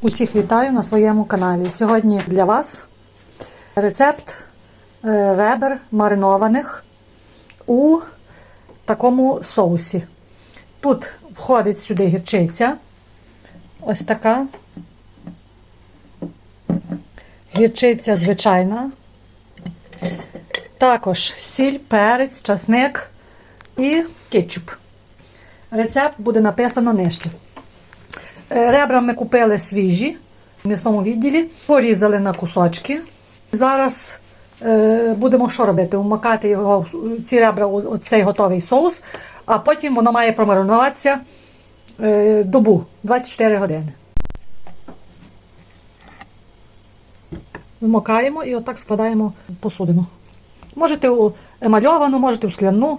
Усіх вітаю на своєму каналі. Сьогодні для вас рецепт е, ребер маринованих у такому соусі. Тут входить сюди гірчиця. Ось така. Гірчиця звичайна. Також сіль, перець, часник і кетчуп. Рецепт буде написано нижче. Ребра ми купили свіжі в м'ясному відділі, порізали на кусочки. Зараз е, будемо що робити? Вмакати його, ці ребра у цей готовий соус, а потім воно має промаринуватися е, добу 24 години. Вмокаємо і отак складаємо посудину. Можете у емальовану, можете у скляну,